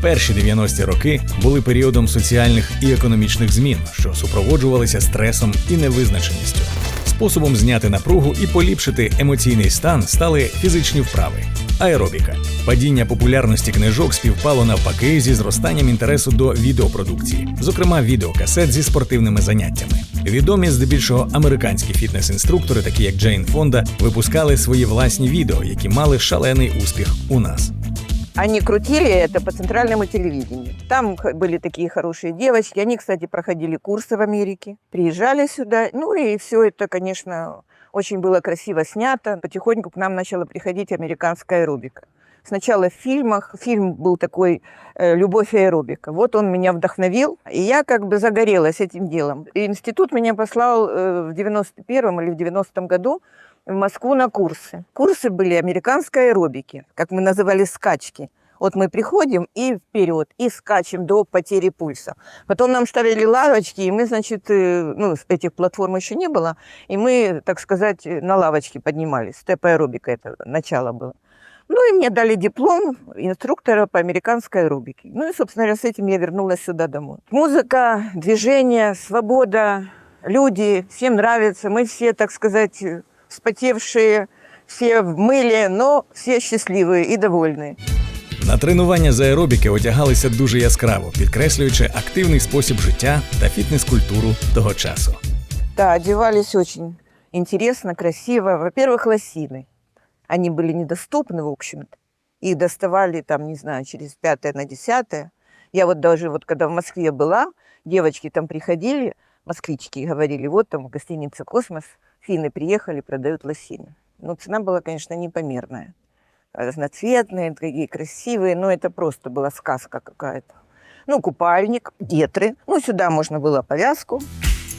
Перші 90-ті роки були періодом соціальних і економічних змін, що супроводжувалися стресом і невизначеністю. Способом зняти напругу і поліпшити емоційний стан стали фізичні вправи. Аеробіка. Падіння популярності книжок співпало навпаки зі зростанням інтересу до відеопродукції, зокрема відеокасет зі спортивними заняттями. Відомі здебільшого американські фітнес-інструктори, такі як Джейн Фонда, випускали свої власні відео, які мали шалений успіх у нас. Они крутили это по центральному телевидению. Там были такие хорошие девочки. Они, кстати, проходили курсы в Америке. Приезжали сюда. Ну и все это, конечно, очень было красиво снято. Потихоньку к нам начала приходить американская аэробика. Сначала в фильмах. Фильм был такой э, «Любовь и аэробика». Вот он меня вдохновил, и я как бы загорелась этим делом. И институт меня послал э, в 91-м или в 90-м году в Москву на курсы. Курсы были американской аэробики, как мы называли скачки. Вот мы приходим и вперед, и скачем до потери пульса. Потом нам ставили лавочки, и мы, значит, э, ну, этих платформ еще не было, и мы, так сказать, на лавочке поднимались. Степ аэробика это начало было. Ну и мне дали диплом инструктора по американской аэробике. Ну и, собственно говоря, с этим я вернулась сюда домой. Музыка, движение, свобода, люди, всем нравится. Мы все, так сказать, вспотевшие, все в мыле, но все счастливые и довольные. На тренування з аеробіки одягалися дуже яскраво, підкреслюючи активний спосіб життя та фітнес-культуру того часу. Да, одевались очень интересно, красиво. Во-первых, лосины. Они были недоступны, в общем-то. Их доставали там, не знаю, через пятое на десятое. Я вот даже вот когда в Москве была, девочки там приходили, москвички, и говорили, вот там в гостинице «Космос» финны приехали, продают лосины. Ну, цена была, конечно, непомерная. Разноцветные, такие красивые, но это просто была сказка какая-то. Ну, купальник, гетры. Ну, сюда можно было повязку,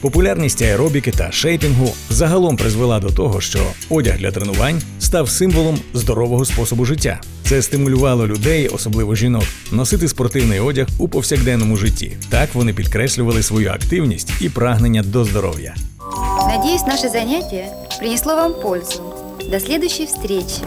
Популярність аеробіки та шейпінгу загалом призвела до того, що одяг для тренувань став символом здорового способу життя. Це стимулювало людей, особливо жінок, носити спортивний одяг у повсякденному житті. Так вони підкреслювали свою активність і прагнення до здоров'я. Надіюсь, наше заняття принесло вам пользу. До следующей встречи!